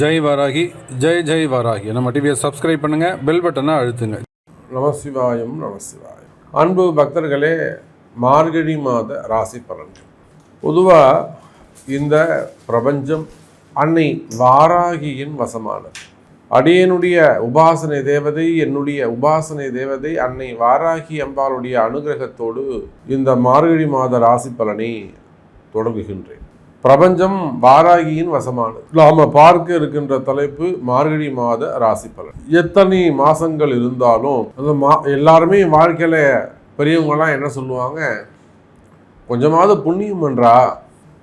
ஜெய் வராகி ஜெய் ஜெய் வராகி. நம்ம டிவியை சப்ஸ்கிரைப் பண்ணுங்க பெல் பட்டனை அழுத்துங்க. நமசிவாயம் நமசிவாயம் அன்பு பக்தர்களே மார்கழி மாத ராசி பலன்கள். பொதுவாக இந்த பிரபஞ்சம் அன்னை வாராகியின் வசமானது. அடியனுடைய உபாசனை தேவதை என்னுடைய உபாசனை தேவதை அன்னை வாராகி அம்பாளுடைய அனுகிரகத்தோடு இந்த மார்கழி மாத ராசி பலனை தொடங்குகின்றேன். பிரபஞ்சம் வாராகியின் வசமானது. நாம பார்க்க இருக்கின்ற தலைப்பு மார்கழி மாத ராசி பலன். எத்தனை மாசங்கள் இருந்தாலும் அந்த மா எல்லாருமே வாழ்க்கையில பெரியவங்களாம் என்ன சொல்லுவாங்க? கொஞ்சமாவது புண்ணியம் பண்றா.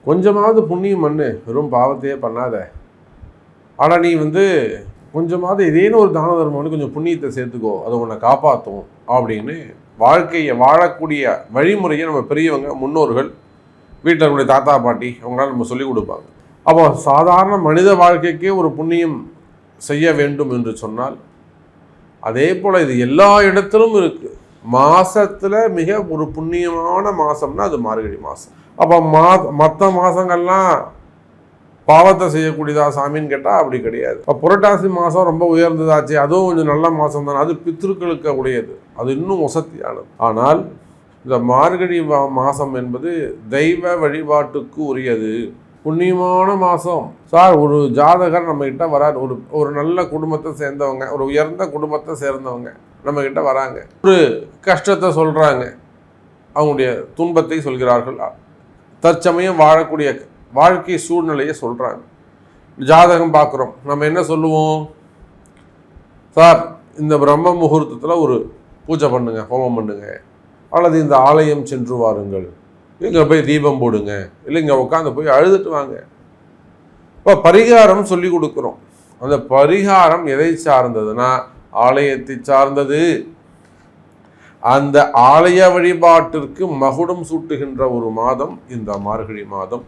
கொஞ்சமாவது புண்ணியம் பண்ணு. வெறும் பாவத்தையே பண்ணாத. ஆனால் நீ வந்து கொஞ்சமாவது ஏதேனும் ஒரு தான தர்மம் கொஞ்சம் புண்ணியத்தை சேர்த்துக்கோ. அதை உன்னை காப்பாற்றும் அப்படின்னு வாழ்க்கையை வாழக்கூடிய வழிமுறையை நம்ம பெரியவங்க முன்னோர்கள் வீட்டில் இருக்கக்கூடிய தாத்தா பாட்டி அவங்களால நம்ம சொல்லிக் கொடுப்பாங்க. அப்போ சாதாரண மனித வாழ்க்கைக்கே ஒரு புண்ணியம் செய்ய வேண்டும் என்று சொன்னால் அதே போல் இது எல்லா இடத்திலும் இருக்குது மாதத்தில் மிக ஒரு புண்ணியமான மாதம்னா அது மார்கழி மாதம் அப்போ மா மற்ற மாதங்கள்லாம் பாவத்தை செய்யக்கூடியதா சாமின்னு கேட்டால் அப்படி கிடையாது. இப்போ புரட்டாசி மாதம் ரொம்ப உயர்ந்ததாச்சு அதுவும் கொஞ்சம் நல்ல மாதம் தானே அது பித்திருக்களுக்கு உடையது. அது இன்னும் வசதியானது. ஆனால் இந்த மார்கழி மா- மாதம் என்பது தெய்வ வழிபாட்டுக்கு உரியது. புண்ணியமான மாதம் சார் ஒரு ஜாதகர் நம்மக்கிட்ட வராது வரார். ஒரு ஒரு நல்ல குடும்பத்தை சேர்ந்தவங்க ஒரு உயர்ந்த குடும்பத்தை சேர்ந்தவங்க நம்மக்கிட்ட வராங்க. ஒரு கஷ்டத்தை சொல்கிறாங்க அவங்களுடைய துன்பத்தை சொல்கிறார்கள். தற்சமயம் வாழக்கூடிய வாழ்க்கை சூழ்நிலையை சொல்கிறாங்க ஜாதகம் பார்க்குறோம். நம்ம என்ன சொல்லுவோம்? சார் இந்த பிரம்ம முகூர்த்தத்தில் ஒரு பூஜை பண்ணுங்கள் ஹோமம் பண்ணுங்கள் அல்லது இந்த ஆலயம் சென்று வாருங்கள். இங்கே போய் தீபம் போடுங்க. இல்லை இங்கே உட்காந்து போய் அழுதுட்டு வாங்க. இப்போ பரிகாரம் சொல்லி கொடுக்குறோம். அந்த பரிகாரம் எதை சார்ந்ததுன்னா ஆலயத்தை சார்ந்தது. அந்த ஆலய வழிபாட்டிற்கு மகுடம் சூட்டுகின்ற ஒரு மாதம் இந்த மார்கழி மாதம்.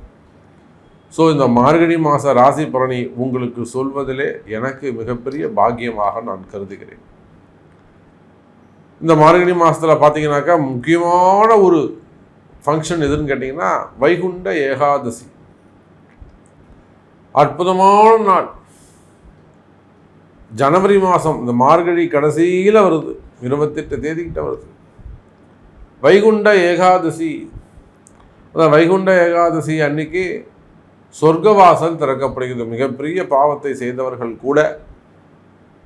ஸோ இந்த மார்கழி மாத ராசி பலனை உங்களுக்கு சொல்வதிலே எனக்கு மிகப்பெரிய பாக்கியமாக நான் கருதுகிறேன். இந்த மார்கழி மாதத்தில் பார்த்தீங்கன்னாக்கா முக்கியமான ஒரு ஃபங்க்ஷன் எதுன்னு கேட்டிங்கன்னா வைகுண்ட ஏகாதசி. அற்புதமான நாள். ஜனவரி மாதம் இந்த மார்கழி கடைசியில் வருது. இருபத்தெட்டு தேதிக்கிட்ட வருது. வைகுண்ட ஏகாதசி. அதான் வைகுண்ட ஏகாதசி அன்னைக்கு சொர்க்கவாசல் திறக்கப்படுகிறது. மிகப்பெரிய பாவத்தை செய்தவர்கள் கூட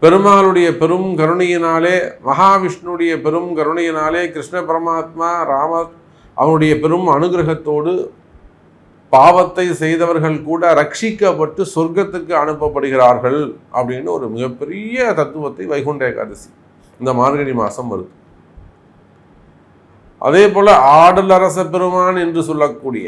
பெருமாளுடைய பெரும் கருணையினாலே மகாவிஷ்ணுடைய பெரும் கருணையினாலே கிருஷ்ண பரமாத்மா ராம அவனுடைய பெரும் அனுகிரகத்தோடு பாவத்தை செய்தவர்கள் கூட ரட்சிக்கப்பட்டு சொர்க்கத்துக்கு அனுப்பப்படுகிறார்கள் அப்படின்னு ஒரு மிகப்பெரிய தத்துவத்தை வைகுண்ட ஏகாதசி இந்த மார்கழி மாதம் வருது. அதே போல ஆடலரச பெருமான் என்று சொல்லக்கூடிய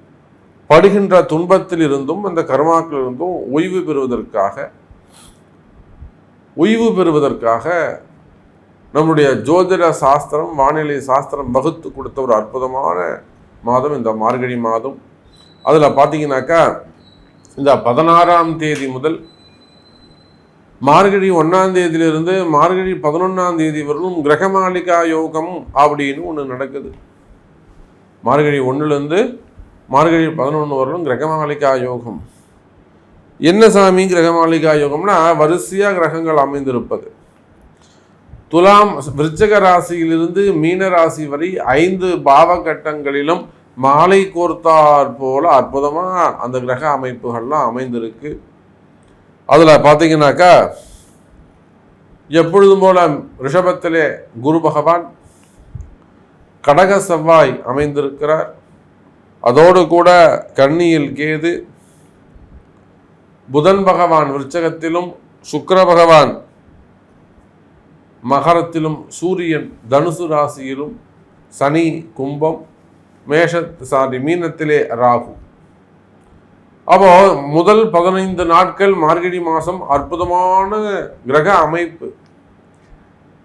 படுகின்ற துன்பத்தில் இருந்தும் அந்த கர்மாக்கள் இருந்தும் ஓய்வு பெறுவதற்காக ஓய்வு பெறுவதற்காக நம்முடைய ஜோதிட சாஸ்திரம் வானிலை சாஸ்திரம் வகுத்து கொடுத்த ஒரு அற்புதமான மாதம் இந்த மார்கழி மாதம். அதில் பார்த்தீங்கன்னாக்கா இந்த பதினாறாம் தேதி முதல் மார்கழி ஒன்றாம் தேதியிலிருந்து மார்கழி பதினொன்றாம் தேதி வரலும் கிரகமாளிகா யோகம் அப்படின்னு ஒன்று நடக்குது. மார்கழி ஒன்றுலேருந்து மார்கழி பதினொன்று வரலும் கிரகமாளிகா யோகம். என்ன சாமி கிரகமாளிகா யோகம்னா வரிசையாக கிரகங்கள் அமைந்திருப்பது. துலாம் விருச்சக ராசியிலிருந்து மீன ராசி வரை ஐந்து பாவகட்டங்களிலும் மாலை கோர்த்தார் போல அற்புதமாக அந்த கிரக அமைப்புகள்லாம் அமைந்திருக்கு. அதில் பார்த்தீங்கன்னாக்கா எப்பொழுதும் போல ரிஷபத்திலே குரு பகவான் கடக செவ்வாய் அமைந்திருக்கிறார். அதோடு கூட கன்னியில் கேது புதன் பகவான் விருச்சகத்திலும் சுக்கர பகவான் மகரத்திலும் சூரியன் தனுசு ராசியிலும் சனி கும்பம் மேஷ சாரி மீனத்திலே ராகு. அப்போ முதல் பதினைந்து நாட்கள் மார்கழி மாதம் அற்புதமான கிரக அமைப்பு.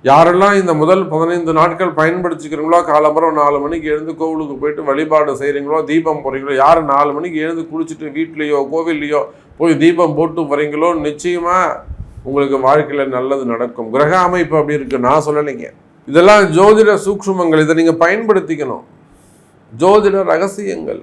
யாரெல்லாம் இந்த முதல் பதினைந்து நாட்கள் பயன்படுத்திக்கிறீங்களோ காலம்பரம் நாலு மணிக்கு எழுந்து கோவிலுக்கு போயிட்டு வழிபாடு செய்கிறீங்களோ தீபம் போகிறீங்களோ யார் நாலு மணிக்கு எழுந்து குளிச்சுட்டு வீட்லேயோ கோவில்லையோ போய் தீபம் போட்டு போகிறீங்களோ நிச்சயமாக உங்களுக்கு வாழ்க்கையில் நல்லது நடக்கும். கிரக அமைப்பு அப்படி இருக்கு. நான் சொல்லலைங்க. இதெல்லாம் ஜோதிட சூக்ஷ்மங்கள். இதை நீங்கள் பயன்படுத்திக்கணும். ஜோதிட ரகசியங்கள்.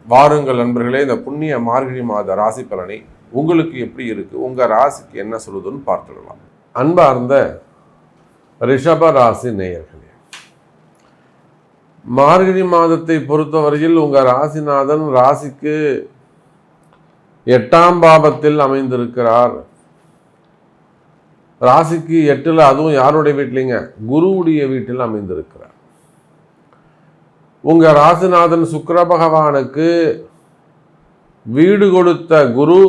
வாருங்கள் நண்பர்களே இந்த புண்ணிய மார்கழி மாத ராசி பலனை உங்களுக்கு எப்படி இருக்கு? உங்க ராசிக்கு என்ன சொல்லுதுன்னு பார்த்துடலாம். அன்பார்ந்த ரிஷப ராசி நேயர்களே மார்கழி மாதத்தை பொறுத்தவரையில் உங்க ராசிநாதன் ராசிக்கு எட்டாம் பாபத்தில் அமைந்திருக்கிறார். ராசிக்கு எட்டில் அதுவும் யாருடைய வீட்லைங்க குருவுடைய வீட்டில் அமைந்திருக்கிறார். உங்கள் ராசிநாதன் சுக்கர பகவானுக்கு வீடு கொடுத்த குரு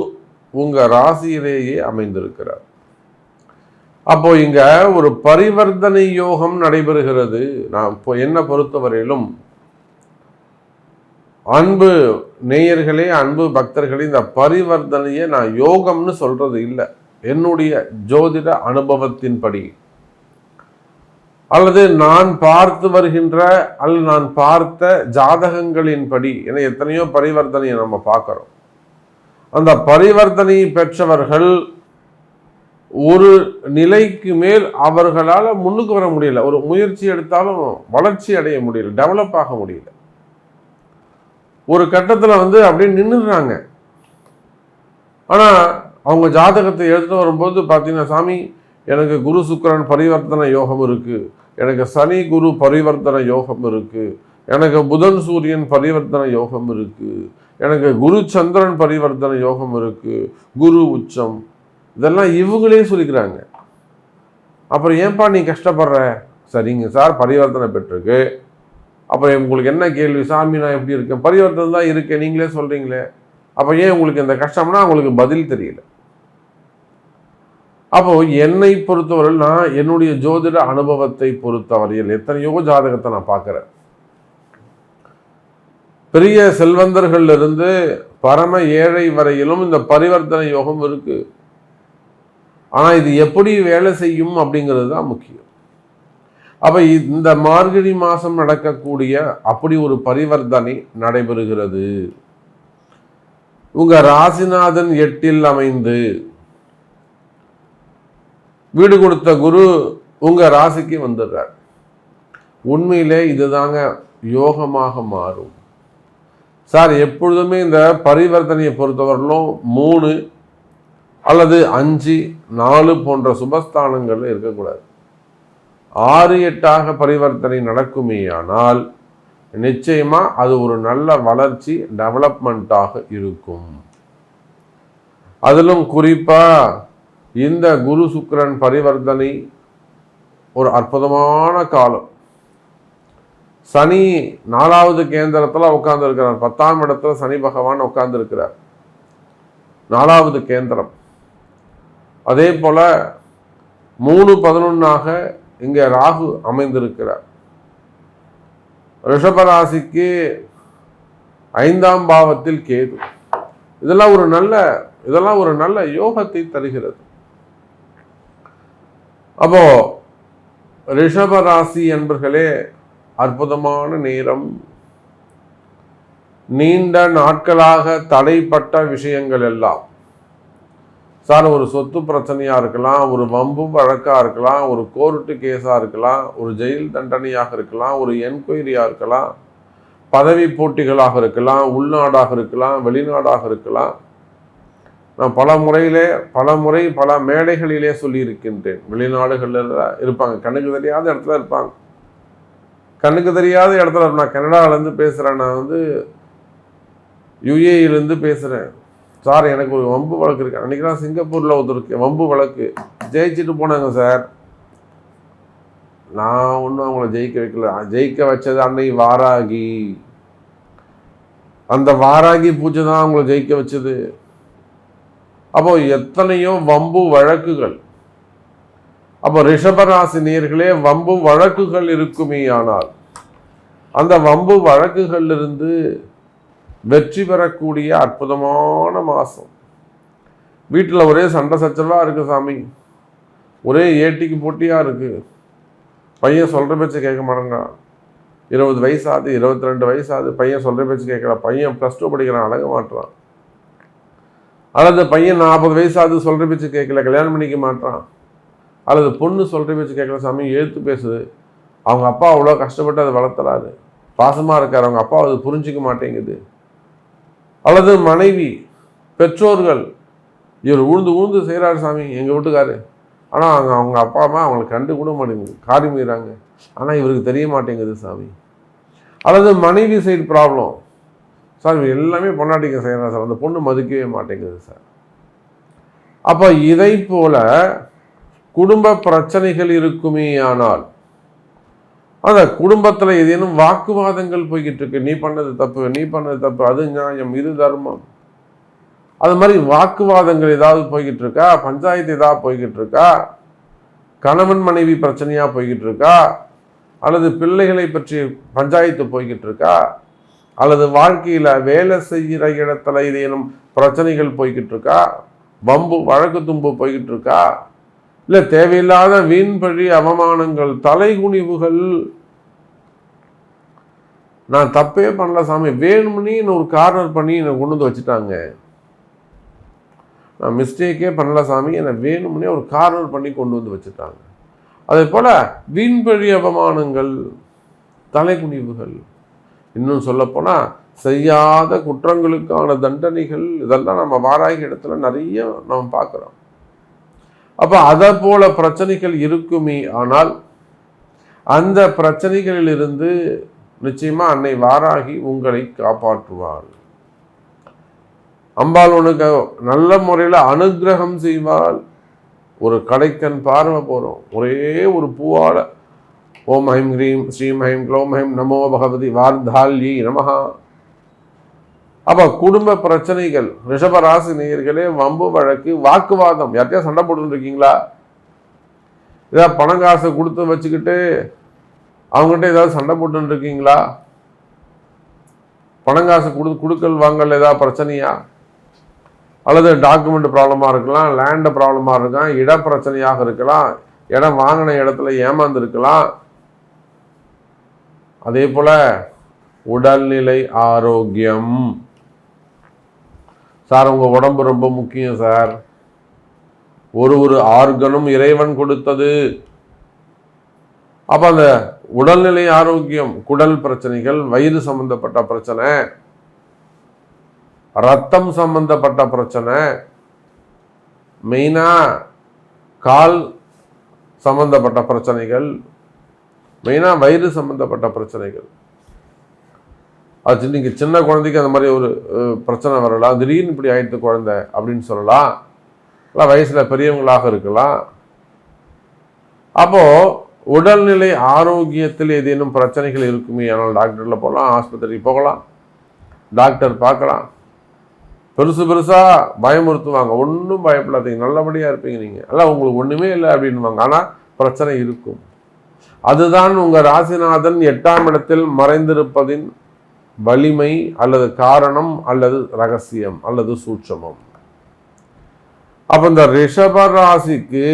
உங்கள் ராசியிலேயே அமைந்திருக்கிறார். அப்போ இங்க ஒரு பரிவர்த்தனை யோகம் நடைபெறுகிறது. நான் இப்போ என்ன பொறுத்தவரையிலும் அன்பு நேயர்களே அன்பு பக்தர்களே இந்த பரிவர்த்தனையை நான் யோகம்னு சொல்றது இல்லை. என்னுடைய ஜோதிட அனுபவத்தின்படி அல்லது நான் பார்த்து வருகின்ற அல்லது நான் பார்த்த ஜாதகங்களின்படி என எத்தனையோ பரிவர்த்தனையை நம்ம பார்க்குறோம். அந்த பரிவர்த்தனை பெற்றவர்கள் ஒரு நிலைக்கு மேல் அவர்களால் முன்னுக்கு வர முடியல. ஒரு முயற்சி எடுத்தாலும் வளர்ச்சி அடைய முடியல டெவலப் ஆக முடியல. ஒரு கட்டத்தில் வந்து அப்படியே நின்றுடுறாங்க ஆனால் அவங்க ஜாதகத்தை எடுத்துகிட்டு வரும்போது பார்த்தீங்கன்னா சாமி எனக்கு குரு சுக்கரன் பரிவர்த்தன யோகம் இருக்குது எனக்கு சனி குரு பரிவர்த்தன யோகம் இருக்குது எனக்கு புதன் சூரியன் பரிவர்த்தன யோகம் இருக்குது எனக்கு குரு சந்திரன் பரிவர்த்தன யோகம் இருக்குது குரு உச்சம். இதெல்லாம் இவங்களே சொல்லிக்கிறாங்க. அப்புறம் ஏன்பா நீ கஷ்டப்படுற? சரிங்க சார் பரிவர்த்தனை பெற்றிருக்கு. அப்புறம் உங்களுக்கு என்ன கேள்வி? சாமி நான் எப்படி இருக்கேன்? பரிவர்த்தனை தான் இருக்கேன். நீங்களே சொல்கிறீங்களே அப்போ ஏன் உங்களுக்கு இந்த கஷ்டம்னா உங்களுக்கு பதில் தெரியல. அப்போ என்னை பொறுத்தவரை நான் என்னுடைய ஜோதிட அனுபவத்தை பொறுத்தவரையில் எத்தனையோ ஜாதகத்தை நான் பார்க்குறேன். பெரிய செல்வந்தர்கள்லிருந்து பரம ஏழை வரையிலும் இந்த பரிவர்த்தனை யோகம் இருக்குது ஆனால் இது எப்படி வேலை செய்யும் அப்படிங்கிறது தான் முக்கியம். அப்போ இந்த மார்கழி மாதம் நடக்கக்கூடிய அப்படி ஒரு பரிவர்த்தனை நடைபெறுகிறது. உங்கள் ராசிநாதன் எட்டில் அமைந்து வீடு கொடுத்த குரு உங்கள் ராசிக்கு வந்துடுறார். உண்மையிலே இதுதாங்க யோகமாக மாறும். சார் எப்பொழுதுமே இந்த பரிவர்த்தனையை பொறுத்தவரையிலும் மூணு அல்லது அஞ்சு நாலு போன்ற சுபஸ்தானங்கள் இருக்கக்கூடாது. ஆறு எட்டாக பரிவர்த்தனை நடக்குமேயானால் நிச்சயமாக அது ஒரு நல்ல வளர்ச்சி டெவலப்மெண்ட்டாக இருக்கும். அதிலும் குறிப்பாக இந்த குரு சுக்கிரன் பரிவர்த்தனை ஒரு அற்புதமான காலம். சனி நாலாவது கேந்திரத்துல உட்காந்துருக்கிறார் பத்தாம் இடத்துல சனி பகவான் உட்காந்துருக்கிறார் நாலாவது கேந்திரம். அதே போல மூணு பதினொன்னாக இங்க ராகு அமைந்திருக்கிறார். ரிஷபராசிக்கு ஐந்தாம் பாவத்தில் கேது. இதெல்லாம் ஒரு நல்ல இதெல்லாம் ஒரு நல்ல யோகத்தை தருகிறது. அப்போ ரிஷபராசி என்பர்களே அற்புதமான நேரம். நீண்ட நாட்களாக தடைப்பட்ட விஷயங்கள் எல்லாம். சார் ஒரு சொத்து பிரச்சனையாக இருக்கலாம் ஒரு வம்பு வழக்காக இருக்கலாம் ஒரு கோர்ட்டு கேஸாக இருக்கலாம் ஒரு ஜெயில் தண்டனையாக இருக்கலாம் ஒரு என்கொயரியாக இருக்கலாம் பதவி போட்டிகளாக இருக்கலாம் உள்நாடாக இருக்கலாம் வெளிநாடாக இருக்கலாம். நான் பல முறையிலே பல முறை பல மேடைகளிலே சொல்லியிருக்கின்றேன். வெளிநாடுகளில் இருப்பாங்க. கண்ணுக்கு தெரியாத இடத்துல இருப்பாங்க. கண்ணுக்கு தெரியாத இடத்துல நான் கனடாவிலேருந்து பேசுகிறேன் நான் வந்து யுஏஇலேருந்து பேசுகிறேன் சார் எனக்கு ஒரு வம்பு வழக்கு இருக்கு. அன்றைக்கி தான் சிங்கப்பூரில் ஒருத்தருக்கு வம்பு வழக்கு. ஜெயிச்சுட்டு போனாங்க சார். நான் ஒன்றும் அவங்கள ஜெயிக்க வைக்கல. ஜெயிக்க வச்சது அன்னை வாராகி. அந்த வாராகி பூஜை தான் அவங்கள ஜெயிக்க வச்சது. அப்போ எத்தனையோ வம்பு வழக்குகள். அப்போ ரிஷபராசி நேர்களே வம்பு வழக்குகள் இருக்குமே ஆனால் அந்த வம்பு வழக்குகளிலிருந்து வெற்றி பெறக்கூடிய அற்புதமான மாதம் வீட்டில் ஒரே சண்டை சச்சரவாக இருக்குது சாமி. ஒரே ஏட்டிக்கு போட்டியாக இருக்குது பையன் சொல்கிற பேச்சை கேட்க மாட்டேங்கிறான் இருபது வயசாகுது இருபத்தி ரெண்டு வயசாகுது பையன் சொல்கிற பேச்சு கேட்கல பையன் ப்ளஸ் டூ படிக்கிறான் அழக மாட்டுறான் அல்லது பையன் நாற்பது வயசாவது சொல்கிற பேச்சு கேட்கல கல்யாணம் பண்ணிக்க மாட்டான் அல்லது பொண்ணு சொல்கிற பேச்சு கேட்கல சாமி எழுத்து பேசுது. அவங்க அப்பா அவ்வளோ கஷ்டப்பட்டு அதை வளர்த்துறாரு. பாசமாக இருக்கார் அவங்க அப்பா அது புரிஞ்சிக்க மாட்டேங்குது. அல்லது மனைவி பெற்றோர்கள் இவர் உழுந்து உழுந்து செய்கிறாரு சாமி எங்கள் வீட்டுக்காரு. ஆனால் அவங்க அவங்க அப்பா அம்மா அவங்களை கண்டு கூட மாட்டேங்குது காரி மீறாங்க ஆனால் இவருக்கு தெரிய மாட்டேங்குது சாமி. அல்லது மனைவி சைடு ப்ராப்ளம் சார் இவர் எல்லாமே பொண்டாட்டிங்க செய்கிறான் சார். அந்த பொண்ணு மதிக்கவே மாட்டேங்குது சார். அப்போ இதை போல குடும்ப பிரச்சனைகள் இருக்குமே ஆனால் அந்த குடும்பத்தில் ஏதேனும் வாக்குவாதங்கள் போய்கிட்டு இருக்கு நீ பண்ணது தப்பு நீ பண்ணது தப்பு அது நியாயம் இது தர்மம். அது மாதிரி வாக்குவாதங்கள் ஏதாவது போய்கிட்டு இருக்கா பஞ்சாயத்து ஏதாவது போய்கிட்டு இருக்கா கணவன் மனைவி பிரச்சனையாக போய்கிட்டு இருக்கா அல்லது பிள்ளைகளை பற்றி பஞ்சாயத்து போய்கிட்டு இருக்கா அல்லது வாழ்க்கையில் வேலை செய்கிற இடத்துல ஏதேனும் பிரச்சனைகள் போய்கிட்டு இருக்கா வம்பு வழக்கு தும்பு போய்கிட்டு இருக்கா இல்லை தேவையில்லாத வீண்பழி அவமானங்கள் தலைகுனிவுகள். நான் தப்பே பண்ணல சாமி. வேணும்னே ஒரு கார்னர் பண்ணி என்னை கொண்டு வந்து வச்சுட்டாங்க. நான் மிஸ்டேக்கே பண்ணல சாமி. என்னை வேணும்னே ஒரு கார்னர் பண்ணி கொண்டு வந்து வச்சுட்டாங்க. அதே போல் வீண்பழி அவமானங்கள் தலைகுனிவுகள். இன்னும் சொல்லப்போனால் செய்யாத குற்றங்களுக்கான தண்டனைகள் இதெல்லாம் நம்ம வாராகி இடத்துல நிறைய நம்ம பார்க்குறோம். அப்போ அதை போல பிரச்சனைகள் இருக்குமே ஆனால் அந்த பிரச்சனைகளிலிருந்து நிச்சயமாக அன்னை வாராகி உங்களை காப்பாற்றுவாள். அம்பாள் உனக்கு நல்ல முறையில் அனுகிரகம் செய்வாள். ஒரு கடைக்கன் பார்வை போகிறோம் ஒரே ஒரு பூவால ஓம் ஐம் ஹ்ரீம் ஸ்ரீம் ஐம் க்ளோம் ஐம் நமோ பகவதி வார்தால்யி நமஹா. அப்போ குடும்ப பிரச்சனைகள் ரிஷபராசி நேயர்களே வம்பு வழக்கு வாக்குவாதம் யார்கிட்டயா சண்டை போட்டுருக்கீங்களா இருக்கீங்களா ஏதாவது பணம் காசு கொடுத்து வச்சுக்கிட்டு அவங்ககிட்ட ஏதாவது சண்டை போட்டுருக்கீங்களா இருக்கீங்களா பணம் காசு கொடு கொடுக்கல் வாங்கல் ஏதாவது பிரச்சனையா? அல்லது டாக்குமெண்ட் ப்ராப்ளமாக இருக்கலாம் லேண்டு ப்ராப்ளமாக இருக்கலாம் இட பிரச்சனையாக இருக்கலாம் இடம் வாங்கின இடத்துல ஏமாந்துருக்கலாம் அதே போல உடல்நிலை ஆரோக்கியம். சார் உங்க உடம்பு ரொம்ப முக்கியம் சார். ஒரு ஒரு ஆர்கனும் இறைவன் கொடுத்தது. அப்ப அந்த உடல்நிலை ஆரோக்கியம் குடல் பிரச்சனைகள் வயிறு சம்பந்தப்பட்ட பிரச்சனை ரத்தம் சம்பந்தப்பட்ட பிரச்சனை மெயினா கால் சம்பந்தப்பட்ட பிரச்சனைகள் மெயினாக வயிறு சம்மந்தப்பட்ட பிரச்சனைகள். அது நீங்கள் சின்ன குழந்தைக்கு அந்த மாதிரி ஒரு பிரச்சனை வரலாம். திடீர்னு இப்படி ஆயிடுத்து குழந்தை அப்படின்னு சொல்லலாம். இல்லை வயசில் பெரியவங்களாக இருக்கலாம். அப்போது உடல்நிலை ஆரோக்கியத்தில் ஏதேனும் பிரச்சனைகள் இருக்குமே ஆனால் டாக்டரில் போகலாம் ஆஸ்பத்திரிக்கு போகலாம் டாக்டர் பார்க்கலாம். பெருசு பெருசாக பயமுறுத்துவாங்க. ஒன்றும் பயப்படாதீங்க. நல்லபடியாக இருப்பீங்க நீங்கள் அல்ல உங்களுக்கு ஒன்றுமே இல்லை அப்படின்வாங்க ஆனால் பிரச்சனை இருக்கும். அதுதான் உங்க ராசிநாதன் எட்டாம் இடத்தில் மறைந்திருப்பதின் வலிமை அல்லது காரணம் அல்லது ரகசியம் அல்லது சூட்சமம். அப்போ இந்த ரிஷப ராசிக்கு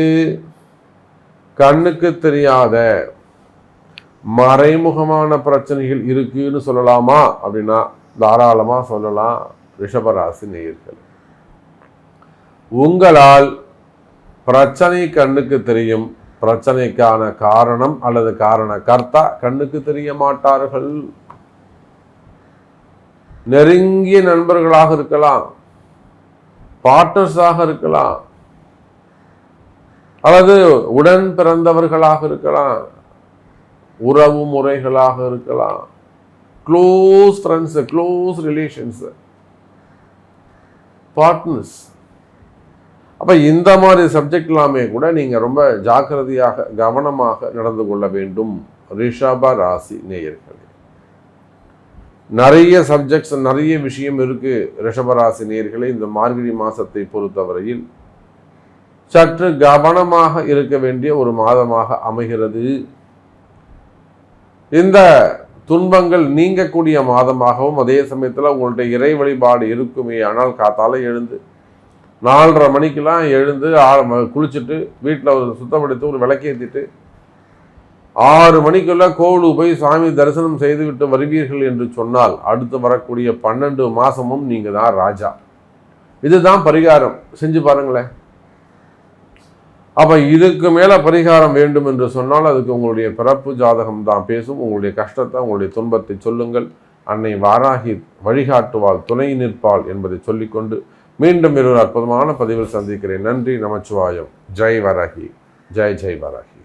கண்ணுக்கு தெரியாத மறைமுகமான பிரச்சனைகள் இருக்குன்னு சொல்லலாமா? அப்படின்னா தாராளமா சொல்லலாம். ரிஷபராசி நேயர்கள். உங்களால் பிரச்சனை கண்ணுக்கு தெரியும். பிரச்சனைக்கான காரணம் அல்லது காரண கர்த்தா கண்ணுக்கு தெரிய மாட்டார்கள். நெருங்கிய நண்பர்களாக இருக்கலாம் பார்ட்னர்ஸாக இருக்கலாம் அல்லது உடன் பிறந்தவர்களாக இருக்கலாம் உறவு முறைகளாக இருக்கலாம் close friends close relations partners அப்போ இந்த மாதிரி சப்ஜெக்ட் எல்லாமே கூட நீங்கள் ரொம்ப ஜாக்கிரதையாக கவனமாக நடந்து கொள்ள வேண்டும். ரிஷப ராசி நேயர்களே. நிறைய சப்ஜெக்ட்ஸ் நிறைய விஷயம் இருக்கு ரிஷபராசி நேயர்களே. இந்த மார்கழி மாசத்தை பொறுத்தவரையில் சற்று கவனமாக இருக்க வேண்டிய ஒரு மாதமாக அமைகிறது. இந்த துன்பங்கள் நீங்கக்கூடிய மாதமாகவும் அதே சமயத்தில் உங்கள்கிட்ட இறை வழிபாடு இருக்குமே. ஆனால் காத்தால எழுந்து நாலரை மணிக்கெல்லாம் எழுந்து ஆ- குளிச்சுட்டு வீட்டில் ஒரு சுத்தப்படுத்தி ஒரு விளக்கேற்றிட்டு ஆறு மணிக்குள்ள கோவிலுக்கு போய் சாமி தரிசனம் செய்துவிட்டு வருவீர்கள் என்று சொன்னால் அடுத்து வரக்கூடிய பன்னெண்டு மாதமும் நீங்கள் தான் ராஜா. இதுதான் பரிகாரம். செஞ்சு பாருங்களேன். அப்போ இதுக்கு மேலே பரிகாரம் வேண்டும் என்று சொன்னால் அதுக்கு உங்களுடைய பிறப்பு ஜாதகம் தான் பேசும். உங்களுடைய கஷ்டத்தை உங்களுடைய துன்பத்தை சொல்லுங்கள். அன்னை வாராகி வழிகாட்டுவாள் துணை நிற்பாள் என்பதை சொல்லிக்கொண்டு மீண்டும் இருவர் அற்புதமான பதிவில் சந்திக்கிறேன். நன்றி நமச்சிவாயம். ஜெய் வராகி. ஜெய் ஜெய் வராகி.